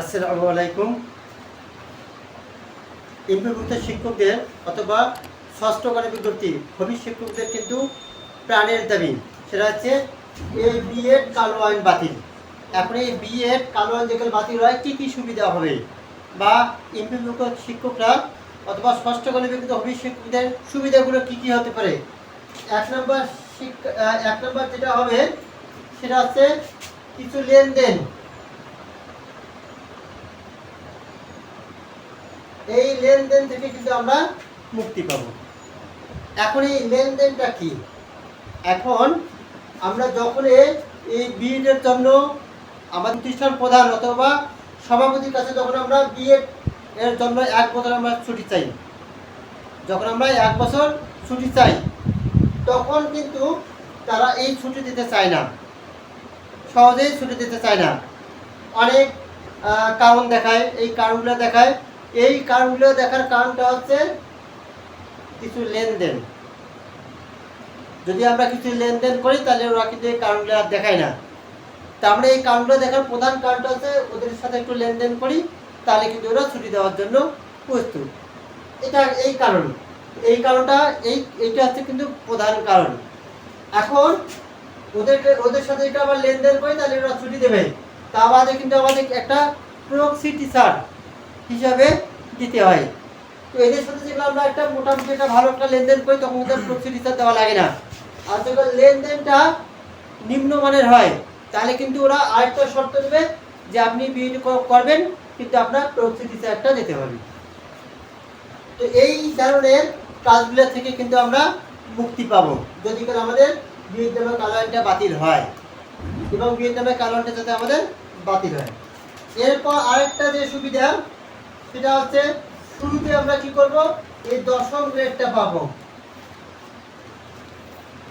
আসসালামু আলাইকুম। ইম্পিভুক্ত শিক্ষকদের অথবা ষষ্ঠ গণ বিজ্ঞপ্তি ভবিষ্যৎ শিক্ষকদের কিন্তু প্রাণের দাবি। সেটা হচ্ছে এই বিএড কালো আইন বাতিল। এখন এই বিএড কালো আইন যেগুলো বাতিল হয়, কী কী সুবিধা হবে? বা ইম্পিভুক্ত শিক্ষকরা অথবা ষষ্ঠ গণ বিজ্ঞপ্তি ভবিষ্যৎ শিক্ষকদের সুবিধাগুলো কী কী হতে পারে? এক নম্বর শিক্ষা, এক নম্বর যেটা হবে, সেটা হচ্ছে কিছু লেনদেন। এই লেনদেন থেকে কিন্তু আমরা মুক্তি পাব। এখন এই লেনদেনটা কি? এখন আমরা যখন এই বিএডের জন্য আমাদের প্রতিষ্ঠান প্রধান অথবা সভাপতির কাছে যখন আমরা বিএড এর জন্য এক বছর আমরা ছুটি চাই, যখন আমরা এক বছর ছুটি চাই, তখন কিন্তু তারা এই ছুটি দিতে চায় না। সহজেই ছুটি দিতে চায় না। অনেক কারণ দেখায়, এই কারণগুলো দেখায়। এই কারণগুলো দেখার কারণটা হচ্ছে কিছু লেনদেন। যদি আমরা কিছু লেনদেন করি, তাহলে ওরা কিন্তু এই কারণগুলো আর দেখায় না। তা আমরা এই কারণগুলো দেখার প্রধান কারণটা হচ্ছে ওদের সাথে একটু লেনদেন করি, তাহলে কিন্তু ওরা ছুটি দেওয়ার জন্য প্রস্তুত। এটা এই কারণ। এই কারণটা, এই, এইটা হচ্ছে কিন্তু প্রধান কারণ। এখন ওদেরকে, ওদের সাথে এটা আবার লেনদেন করি, তাহলে ওরা ছুটি দেবে। তা বাদে কিন্তু আমাদের একটা প্রক্সি টিচার হিসাবে দিতে হয়। তো এদের সাথে যেগুলো আমরা একটা মোটামুটি একটা ভালো একটা লেনদেন করি, তখন ওদের প্রক্সি টিচার দেওয়া লাগে না। আর যখন লেনদেনটা নিম্নমানের হয়, তাহলে কিন্তু ওরা আরেকটা শর্ত দেবে যে আপনি বিএড করবেন, কিন্তু আপনার প্রক্সি টিচারটা দিতে হবে। তো এই ধরনের কাজগুলো থেকে কিন্তু আমরা মুক্তি পাবো, যদি করে আমাদের বিয়ের নামে বাতিল হয়। এবং বিয়ের নামে কালো যাতে আমাদের বাতিল হয়। এরপর আরেকটা যে সুবিধা সেটা হচ্ছে শুরুতে আমরা কি করব? এই দশম গ্রেডটা পাবো।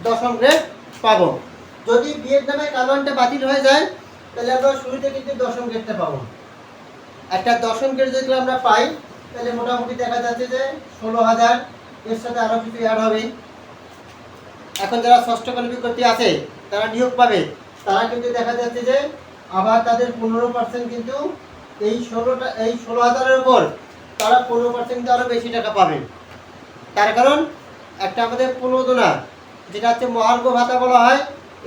দশম গ্রেড পাবো। যদি বিয়ের নামে কালো আইনটা বাতিল হয়ে যায়, তাহলে আমরা শুরুতে কিন্তু দশম গ্রেডটা পাবো। একটা দশম গ্রেড যদি আমরা পাই, তাহলে মোটামুটি দেখা যাচ্ছে যে ষোলো হাজার, এর সাথে আরও কিছু অ্যাড হবে। এখন যারা ষষ্ঠ বিজ্ঞপ্তি আছে, তারা নিয়োগ পাবে। তারা কিন্তু দেখা যাচ্ছে যে আবার তাদের পনেরো পার্সেন্ট কিন্তু এই ষোলোটা, এই ষোলো হাজারের উপর তারা পনেরো পার্সেন্ট আরও বেশি টাকা পাবে। তার কারণ একটা আমাদের প্রণোদনা যেটা হচ্ছে মহার্ঘ ভাতা বলা হয়,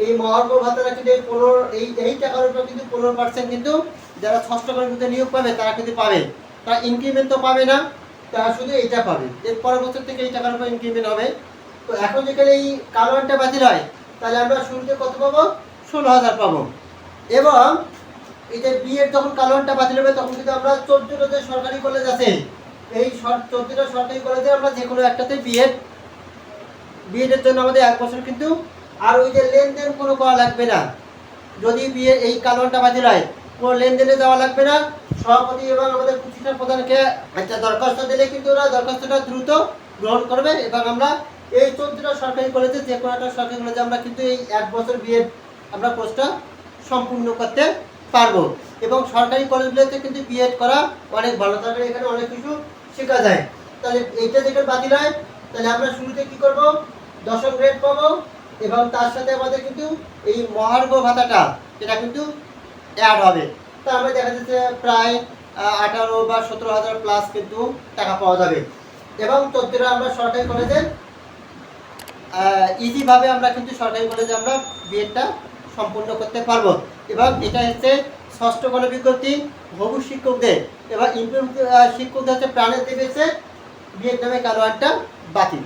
এই মহার্ঘ ভাতাটা কিন্তু এই পনেরো, এই এই টাকার উপর কিন্তু পনেরো পার্সেন্ট কিন্তু যারা ষষ্ঠ কর্মীতে নিয়োগ পাবে, তারা কিন্তু পাবে। তারা ইনক্রিমেন্ট তো পাবে না, তারা শুধু এইটা পাবে। এর পরের বছর থেকে এই টাকার উপর ইনক্রিমেন্ট হবে। তো এখন যেখানে এই কালো আইনটা বাতিল হয়, তাহলে আমরা শুরুতে কত পাবো? ষোলো হাজার পাবো। এবং এই যে বিএড যখন কালো আইনটা বাতিল হবে তখন কিন্তু আমরা চোদ্দটা যে সরকারি কলেজ আছে। এই চোদ্দটা সরকারি কলেজে আমরা যে কোনো একটাতে বিএড বিএডের জন্য আমাদের এক বছর কিন্তু আর ওই যে লেনদেন কোনো করা লাগবে না। যদি বিয়ে এই কালোনটা বাতিল হয় কোনো লেনদেনে যাওয়া লাগবে না। সভাপতি এবং আমাদের প্রতিষ্ঠান প্রধানকে একটা দরখাস্ত দিলে কিন্তু ওরা দরখাস্তটা দ্রুত গ্রহণ করবে এবং আমরা এই চোদ্দটা সরকারি কলেজে যে কোনো একটা সরকারি কলেজে আমরা কিন্তু এই এক বছর বিএড আমরা কোর্সটা সম্পূর্ণ করতে পারব। এবং সরকারি কলেজগুলোতে কিন্তু বিএড করা অনেক ভালো। থাকবে এখানে অনেক কিছু শেখা যায়। তাহলে এইটা যেটা বাতিল হয়, তাহলে আমরা শুরুতে কি করব? দশম গ্রেড পাবো। এবং তার সাথে আমাদের কিন্তু এই মহার্ঘ ভাতাটা এটা কিন্তু অ্যাড হবে। তা আমরা দেখা যাচ্ছে প্রায় আঠারো বা সতেরো হাজার প্লাস কিন্তু টাকা পাওয়া যাবে। এবং চোদ্দটা আমরা সরকারি কলেজে ইজিভাবে আমরা কিন্তু সরকারি কলেজে আমরা বিএডটা সম্পূর্ণ করতে পারব। এবং এটা হচ্ছে ষষ্ঠ গণ বিজ্ঞপ্তি ভবু শিক্ষকদের। এবং ইন্টারভিউ শিক্ষকদের হচ্ছে প্রাণের দিয়েছে বিয়ের নামে কালো আটটা বাতিল।